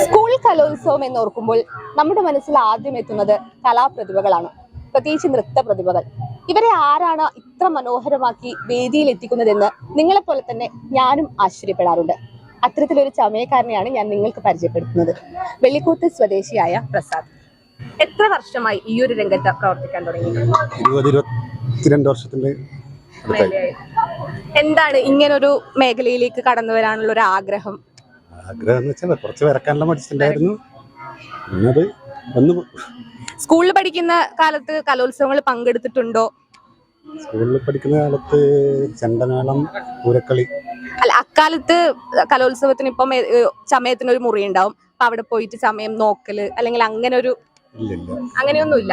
School കലോത്സവം എന്നോർക്കുമ്പോൾ നമ്മുടെ മനസ്സിൽ ആദ്യം എത്തുന്നത് കലാപ്രതിഭകളാണ് പ്രത്യേകിച്ച് നൃത്ത പ്രതിഭകൾ ഇവരെ ആരാണ് ഇത്ര മനോഹരമാക്കി വേദിയിൽ എത്തിക്കുന്നതെന്ന് നിങ്ങളെപ്പോലെ തന്നെ ഞാനും ആശ്ചര്യപ്പെടാറുണ്ട്. അത്തരത്തിലൊരു ചമയക്കാരനെയാണ് ഞാൻ നിങ്ങൾക്ക് പരിചയപ്പെടുത്തുന്നത്. വെള്ളിക്കൂത്ത് സ്വദേശിയായ പ്രസാദ്. എത്ര വർഷമായി ഈ ഒരു രംഗത്ത് പ്രവർത്തിക്കാൻ തുടങ്ങി? ഇരുപത് ഇരുപത്തിരണ്ട് വർഷത്തിന്റെ എന്താണ് ഇങ്ങനൊരു മേഖലയിലേക്ക് കടന്നു വരാനുള്ള ഒരു ആഗ്രഹം? ആഗ്രഹം എന്ന് വെച്ചാൽ കുറച്ച് വരക്കാനുള്ള മടിച്ചിട്ടുണ്ടായിരുന്നു പിന്നത് ഒന്ന് സ്കൂളിൽ പഠിക്കുന്ന കാലത്ത് കലോത്സവങ്ങൾ പങ്കെടുത്തിട്ടുണ്ടോ? സ്കൂളിൽ പഠിക്കുന്ന കാലത്ത് ചെണ്ടമേളം പൂരക്കളി. അല്ല അക്കാലത്ത് കലോത്സവത്തിന് ഇപ്പം ചമയത്തിന് ഒരു മുറി ഉണ്ടാവും. അപ്പൊ അവിടെ പോയിട്ട് സമയം നോക്കൽ അല്ലെങ്കിൽ അങ്ങനെ ഒരു അങ്ങനെയൊന്നുമില്ല.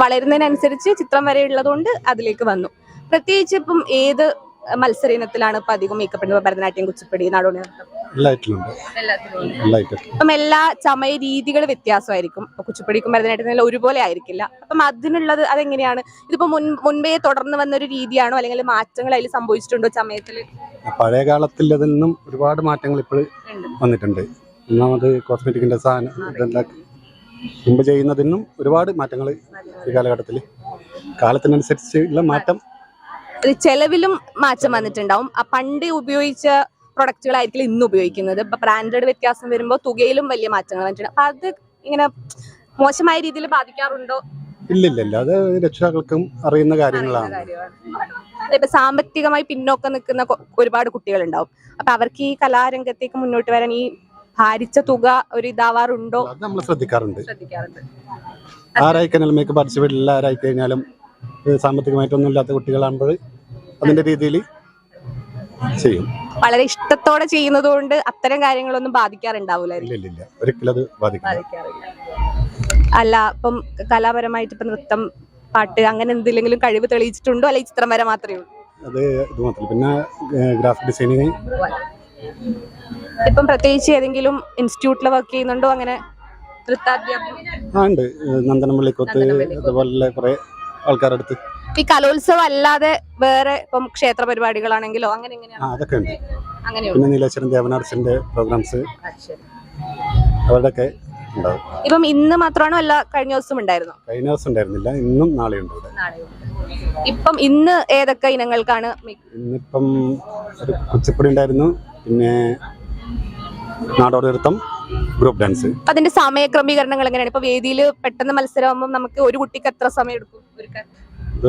വളരുന്നതിനനുസരിച്ച് ചിത്രം വരെ ഉള്ളതുകൊണ്ട് അതിലേക്ക് വന്നു. പ്രത്യേകിച്ച് ഇപ്പം ഏത് മത്സര ഇനത്തിലാണ് ഇപ്പൊ അധികം മേക്കപ്പ് ഇടുന്നത്? ഭരതനാട്യം കുച്ചിപ്പടി നാടോടി അപ്പം എല്ലാ ചമയ രീതികൾ വ്യത്യാസമായിരിക്കും. കുച്ചിപ്പടിക്കും ഭരതനാട്യം ഭരതനാട്യത്തിനും ഒരുപോലെ ആയിരിക്കില്ല. അപ്പം അതിനുള്ളത് അതെങ്ങനെയാണ്? ഇതിപ്പോ മുൻപേ തുടർന്ന് വന്ന ഒരു രീതിയാണോ? അല്ലെങ്കിൽ മാറ്റങ്ങൾ അതിൽ സംഭവിച്ചിട്ടുണ്ടോ ചമയത്തിൽ പഴയ കാലത്തിൽ നിന്നും ഒരുപാട് മാറ്റങ്ങൾ ഇപ്പോൾ വന്നിട്ടുണ്ട്. ഒന്നാമത് കോസ്മെറ്റിക്കിന്റെ സാധനം മുമ്പ് ചെയ്യുന്നതിനും ഒരുപാട് മാറ്റങ്ങൾ ഈ കാലഘട്ടത്തിൽ. കാലത്തിനനുസരിച്ചുള്ള മാറ്റം. ചെലവിലും മാറ്റം വന്നിട്ടുണ്ടാവും. ആ പണ്ട് ഉപയോഗിച്ച പ്രൊഡക്റ്റുകളായിരിക്കും ഇന്ന് ഉപയോഗിക്കുന്നത്. ഇപ്പൊ ബ്രാൻഡഡ് വ്യത്യാസം വരുമ്പോൾ തുകയിലും വലിയ മാറ്റങ്ങൾ വന്നിട്ടുണ്ട്. അപ്പൊ അത് ഇങ്ങനെ മോശമായ രീതിയിൽ ബാധിക്കാറുണ്ടോ? ഇല്ലില്ല അത് രക്ഷിതാക്കൾക്കും അറിയുന്ന കാര്യങ്ങളാണ്. ഇപ്പൊ സാമ്പത്തികമായി പിന്നോക്കം നിൽക്കുന്ന ഒരുപാട് കുട്ടികളുണ്ടാവും. അപ്പൊ അവർക്ക് ഈ കലാരംഗത്തേക്ക് മുന്നോട്ട് വരാൻ ഈ ഭാരിച്ച തുക ഒരു ഇതാവാറുണ്ടോ? അത് നമ്മൾ ശ്രദ്ധിക്കാറുണ്ട്. ശ്രദ്ധിക്കാറുണ്ട്. ആരായിക്കഴിഞ്ഞാലും മേക്കപ്പ് പാർട്ടിസിപ്പേറ്റ് ആരായി കഴിഞ്ഞാലും സാമ്പത്തികമായിട്ടൊന്നും ഇല്ലാത്ത കുട്ടികളാകുമ്പോൾ അതിന്റെ രീതിയിൽ ചെയ്യും. വളരെ ഇഷ്ടത്തോടെ ചെയ്യുന്നത് കൊണ്ട് അത്തരം കാര്യങ്ങളൊന്നും ബാധിക്കാറുണ്ടാവൂലായിരിക്കും. ഇല്ല ഇല്ല ഒരിക്കലും അത് ബാധിക്കില്ല. അല്ല ഇപ്പം കലാപരമായിട്ട് ഇപ്പൊ നൃത്തം പാട്ട് അങ്ങനെ എന്തെങ്കിലും കഴിവ് തെളിയിച്ചിട്ടുണ്ടോ? അല്ലെ ചിത്രം വരെ മാത്രമേ ഉള്ളൂ? അത് ഇത് മാത്രമല്ല. പിന്നെ ഗ്രാഫിക് ഡിസൈനിങ് ഇപ്പം പ്രത്യേകിച്ച് ഏതെങ്കിലും ഇൻസ്റ്റിറ്റ്യൂട്ടിൽ വർക്ക് ചെയ്യുന്നുണ്ടോ? അങ്ങനെ ആ ഉണ്ട്. ഏഹ് അതുപോലെ കുറെ ആൾക്കാരുടെ അടുത്ത് ഈ കലോത്സവം അല്ലാതെ വേറെ ഇപ്പം ക്ഷേത്ര പരിപാടികളാണെങ്കിലോ അങ്ങനെ അതൊക്കെ ഉണ്ട്. പിന്നെ നീലേശ്വരം ദേവനാർസിന്റെ പ്രോഗ്രാംസ്. അവരുടെയൊക്കെ ഉണ്ടാവും. ഇപ്പം ഇന്ന് മാത്രമാണോ അല്ല കഴിഞ്ഞ ദിവസം ഉണ്ടായിരുന്നു? കഴിഞ്ഞ ദിവസം ഉണ്ടായിരുന്നില്ല. ഇന്നും നാളെ ഉണ്ട് ഇവിടെ. ഇപ്പം ഇന്ന് ഏതൊക്കെ ഇനങ്ങൾക്കാണ് ഇന്നിപ്പം ഒരു കുച്ചിപ്പുടി ഉണ്ടായിരുന്നു. പിന്നെ നാടോടി നൃത്തം ഗ്രൂപ്പ് ഡാൻസ് അതിന്റെ സമയ ക്രമീകരണങ്ങൾ എങ്ങനെയാണ്? ഇപ്പൊ വേദിയിൽ പെട്ടെന്ന് മത്സരമാകുമ്പോൾ നമുക്ക് ഒരു കുട്ടിക്ക് എത്ര സമയം എടുക്കും?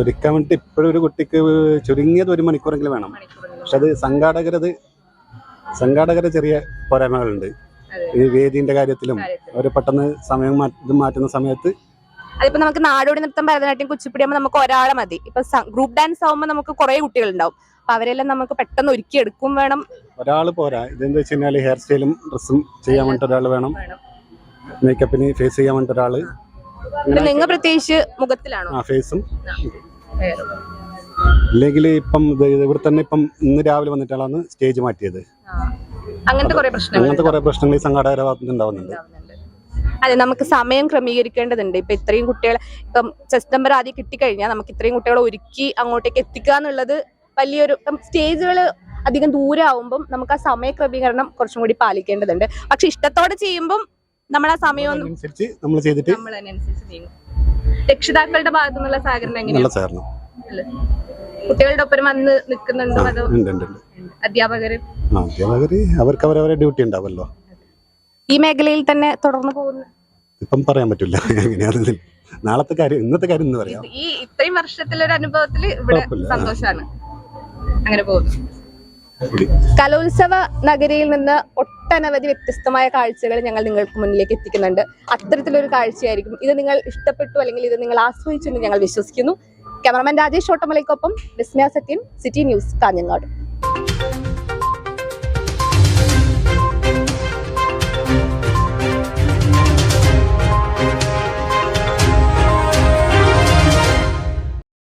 ഒരുക്കാൻ വേണ്ടി ഇപ്പോഴും ഒരു കുട്ടിക്ക് ചുരുങ്ങിയത് ഒരു മണിക്കൂറെങ്കിലും വേണം. പക്ഷെ അത് സംഘാടകരത് സംഘാടകരെ ചെറിയ പോരായ്മകളുണ്ട്. ഈ വേദിന്റെ കാര്യത്തിലും അവർ അവർ പെട്ടെന്ന് സമയം ഇത് മാറ്റുന്ന സമയത്ത് അതിപ്പോ നമുക്ക് നാടോടി നൃത്തം ഭരതനാട്യം കുച്ചിപ്പിടി ആകുമ്പോൾ നമുക്ക് ഒരാളെ മതി. ഇപ്പൊ ഗ്രൂപ്പ് ഡാൻസ് ആകുമ്പോൾ നമുക്ക് കുറെ കുട്ടികൾ ഉണ്ടാവും അപ്പൊ അവരെല്ലാം നമുക്ക് പെട്ടെന്ന് ഒരുക്കി എടുക്കും വേണം. ഒരാൾ പോരാ. ഇതെന്താ വെച്ച് കഴിഞ്ഞാൽ ഹെയർ സ്റ്റൈലും ഡ്രസ്സും ചെയ്യാൻ വേണ്ടിട്ട് ഒരാൾ വേണം. മേക്കപ്പിന് ഫേസ് ചെയ്യാൻ വേണ്ടിട്ട് ഒരാൾ. നിങ്ങൾ പ്രത്യേകിച്ച് മുഖത്തിലാണോ? ആ ഫേസും അല്ലെങ്കിൽ ഇപ്പം ഇവിടെ തന്നെ ഇപ്പം ഇന്ന് രാവിലെ വന്നിട്ടാണ് സ്റ്റേജ് മാറ്റിയത്. അങ്ങനത്തെ കുറെ പ്രശ്നങ്ങൾ അങ്ങനത്തെ കുറെ പ്രശ്നങ്ങൾ ഈ സംഘാടകരുടെ ഭാഗത്തുനിന്ന് ഉണ്ടാവുന്നുണ്ട്. അതെ നമുക്ക് സമയം ക്രമീകരിക്കേണ്ടതുണ്ട്. ഇപ്പൊ ഇത്രയും കുട്ടികളെ ഇപ്പം സെപ്റ്റംബർ ആദ്യം കിട്ടിക്കഴിഞ്ഞാൽ നമുക്ക് ഇത്രയും കുട്ടികളെ ഒരുക്കി അങ്ങോട്ടേക്ക് എത്തിക്കുക എന്നുള്ളത് വലിയൊരു സ്റ്റേജുകൾ അധികം ദൂരം ആവുമ്പം നമുക്ക് ആ സമയ ക്രമീകരണം കുറച്ചും കൂടി പാലിക്കേണ്ടതുണ്ട്. പക്ഷെ ഇഷ്ടത്തോടെ ചെയ്യുമ്പം നമ്മൾ ആ സമയം നമ്മൾ ചെയ്തിട്ട് നമ്മൾ അതിനനുസരിച്ച് നീങ്ങും രക്ഷിതാക്കളുടെ ഭാഗത്തു നിന്നുള്ള സഹകരണം. എങ്ങനെയാണ് കുട്ടികളുടെ ഒപ്പം വന്ന് നിൽക്കുന്നുണ്ടോ അതോ അധ്യാപകര്? അധ്യാപകര് അവർക്ക് ഡ്യൂട്ടി ഉണ്ടാവല്ലോ. ഈ മേഖലയിൽ തന്നെ തുടർന്നു പോകുന്നു. ഇപ്പം പറയാൻ പറ്റില്ല. എങ്ങനെയാണെന്ന് നാളത്തെ കാര്യം ഇന്നത്തെ കാര്യം പറയാം. ഈ ഇത്രയും വർഷത്തിലൊരു അനുഭവത്തിൽ ഇവിടെ കുഴപ്പമില്ല. അങ്ങനെ പോകുന്നു. കലോത്സവ നഗരിയിൽ നിന്ന് ഒട്ടനവധി വ്യത്യസ്തമായ കാഴ്ചകൾ ഞങ്ങൾ നിങ്ങൾക്ക് മുന്നിലേക്ക് എത്തിക്കുന്നുണ്ട്. അത്തരത്തിലൊരു കാഴ്ചയായിരിക്കും. ഇത് നിങ്ങൾ ഇഷ്ടപ്പെട്ടു അല്ലെങ്കിൽ ഇത് നിങ്ങൾ ആസ്വദിച്ചു എന്ന് ഞങ്ങൾ വിശ്വസിക്കുന്നു. ക്യാമറമാൻ രാജേഷ് ഓട്ടമലയ്ക്കൊപ്പം വിസ്മയ സത്യൻ സിറ്റി ന്യൂസ് കാഞ്ഞങ്ങാട്.